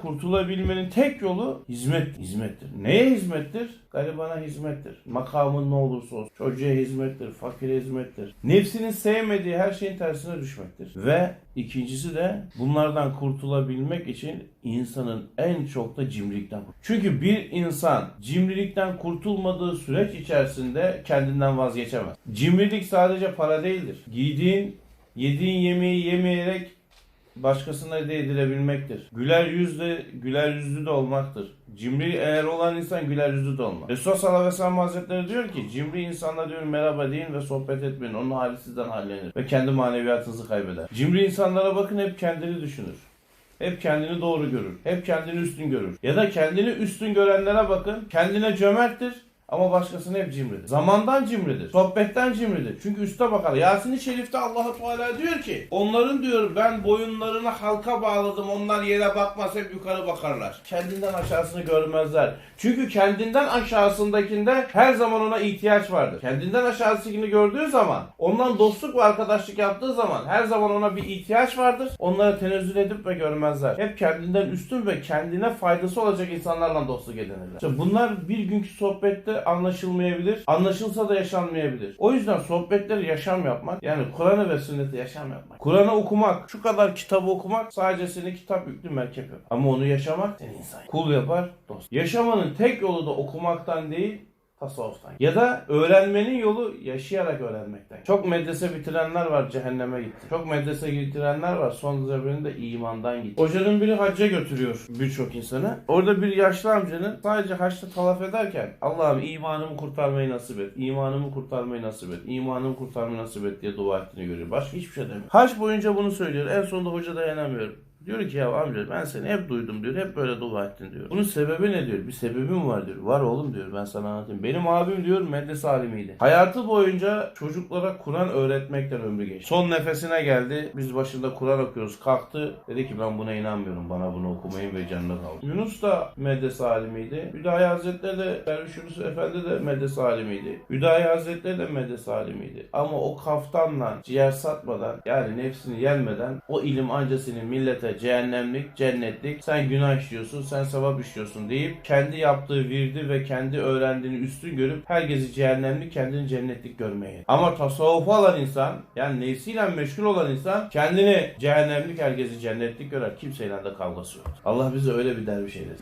kurtulabilmenin tek yolu hizmet, hizmettir. Neye hizmettir? Garibana hizmettir. Makamın ne olursa olsun. Çocuğa hizmettir, fakire hizmettir. Nefsinin sevmediği her şeyin tersine düşmektir. Ve ikincisi de bunlardan kurtulabilmek için insanın en çok da cimrilikten Çünkü bir insan cimrilikten kurtulmadığı süreç içerisinde kendinden vazgeçemez. Cimrilik sadece para değildir. Giydiğin, yediğin yemeği yemeyerek başkasına hediye edilebilmektir. Güler yüzlü, güler yüzlü de olmaktır. Cimri eğer olan insan güler yüzlü de olmaz. Resulullah sallallahu aleyhi ve sellem hazretleri diyor ki cimri insanla diyor merhaba deyin ve sohbet etmeyin. Onun hali sizden hallenir ve kendi maneviyatınızı kaybeder. Cimri insanlara bakın hep kendini düşünür. Hep kendini doğru görür. Hep kendini üstün görür. Ya da kendini üstün görenlere bakın. Kendine cömerttir. Ama başkasına hep cimridir. Zamandan cimridir. Sohbetten cimridir. Çünkü üste bakar. Yasin-i Şerif'te Allahu Teala diyor ki onların diyor ben boyunlarını halka bağladım. Onlar yere bakmaz hep yukarı bakarlar. Kendinden aşağısını görmezler. Çünkü kendinden aşağısındakinde her zaman ona ihtiyaç vardır. Kendinden aşağısındakini gördüğü zaman ondan dostluk ve arkadaşlık yaptığı zaman her zaman ona bir ihtiyaç vardır. Onlara tenezzül edip ve görmezler. Hep kendinden üstün ve kendine faydası olacak insanlarla dostluk edinirler. İşte bunlar bir günkü sohbette anlaşılmayabilir. Anlaşılsa da yaşanmayabilir. O yüzden sohbetleri yaşam yapmak yani Kur'an'ı ve sünneti yaşam yapmak. Kur'an'ı okumak, şu kadar kitabı okumak sadece seni kitap yüklü merkep yapar. Ama onu yaşamak seni insan. Kul yapar, dost. Yaşamanın tek yolu da okumaktan değil, tasavvuftan. Ya da öğrenmenin yolu yaşayarak öğrenmekten. Çok medrese bitirenler var cehenneme gitti. Çok medrese bitirenler var son zebrinde imandan gitti. Hocanın biri hacca götürüyor birçok insanı. Orada bir yaşlı amcanın sadece haçta talaf ederken Allah'ım imanımı kurtarmayı nasip et. imanımı kurtarmayı nasip et. imanımı kurtarmayı nasip et diye dua ettiğini görüyor. Başka hiçbir şey demiyor. Haç boyunca bunu söylüyor. En sonunda hoca dayanamıyor. Diyor ki ya amca ben seni hep duydum diyor. Hep böyle dua ettin diyor. Bunun sebebi ne diyor? Bir sebebim var diyor. Var oğlum diyor ben sana anlatayım. Benim abim diyor medrese alimiydi. Hayatı boyunca çocuklara Kur'an öğretmekten ömrü geçti. Son nefesine geldi. Biz başında Kur'an okuyoruz. Kalktı. Dedi ki ben buna inanmıyorum. Bana bunu okumayın ve canına kalın. Yunus da medrese alimiydi. Hüdayi Hazretleri de Derviş Yunus Efendi de medrese alimiydi. Hüdayi Hazretleri de medrese alimiydi. Ama o kaftanla ciğer satmadan yani nefsini yenmeden o ilim anca senin millete cehennemlik, cennetlik, sen günah işliyorsun, sen sevap işliyorsun deyip kendi yaptığı virdi ve kendi öğrendiğini üstün görüp herkesi cehennemlik, kendini cennetlik görmeye. Ama tasavvufu alan insan, yani nefsiyle meşgul olan insan kendini cehennemlik, herkesi cennetlik görer. Kimseyle de kavgası yok. Allah bize öyle bir derviş eylesin.